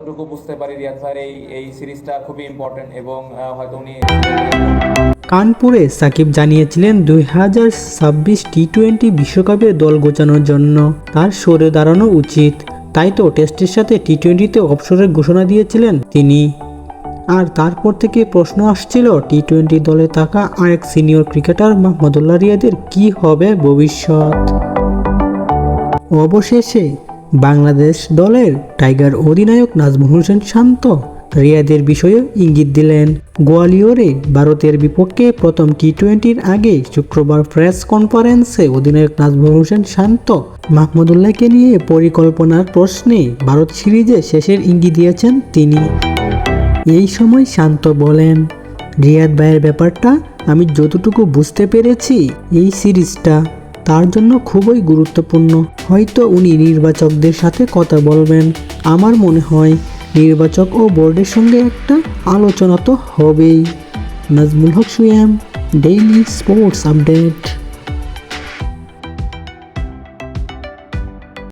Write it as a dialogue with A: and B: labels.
A: যতটুকু বুঝতে পারি রিয়াদ ভাইয়ের এই এই সিরিজটা খুবই ইম্পর্টেন্ট এবং হয়তো উনি
B: কানপুরে সাকিব জানিয়েছিলেন দুই হাজার ছাব্বিশ টি টোয়েন্টি বিশ্বকাপে দল গোছানোর জন্য। তার সরে দাঁড়ানো উচিত। তাই তো টেস্টের সাথে টি টোয়েন্টিতে অবসরের ঘোষণা দিয়েছিলেন তিনি। আর তারপর থেকে প্রশ্ন আসছিল টি টোয়েন্টি দলে থাকা আরেক সিনিয়র ক্রিকেটার মাহমুদুল্লাহ রিয়াদের কি হবে ভবিষ্যৎ? অবশেষে বাংলাদেশ দলের টাইগার অধিনায়ক নাজমুল হোসেন শান্ত রিয়াদের বিষয়ে ইঙ্গিত দিলেন। গোয়ালিয়রে ভারতের বিপক্ষে প্রথম টি টোয়েন্টির আগে শুক্রবার প্রেস কনফারেন্সে অধিনায়ক নাজমুল হোসেন শান্ত মাহমুদুল্লাহকে নিয়ে পরিকল্পনার প্রশ্নে ভারত সিরিজে শেষের ইঙ্গিত দিয়েছেন তিনি। এই সময় শান্ত বলেন, রিয়াদ ভাইয়ের ব্যাপারটা আমি যতটুকু বুঝতে পেরেছি এই সিরিজটা তার জন্য খুবই গুরুত্বপূর্ণ। হয়তো উনি নির্বাচকদের সাথে কথা বলবেন। আমার মনে হয় নির্বাচক ও বোর্ডের সঙ্গে একটা আলোচনা তো হবেই। Nazmul Haque, সুয়াম daily sports update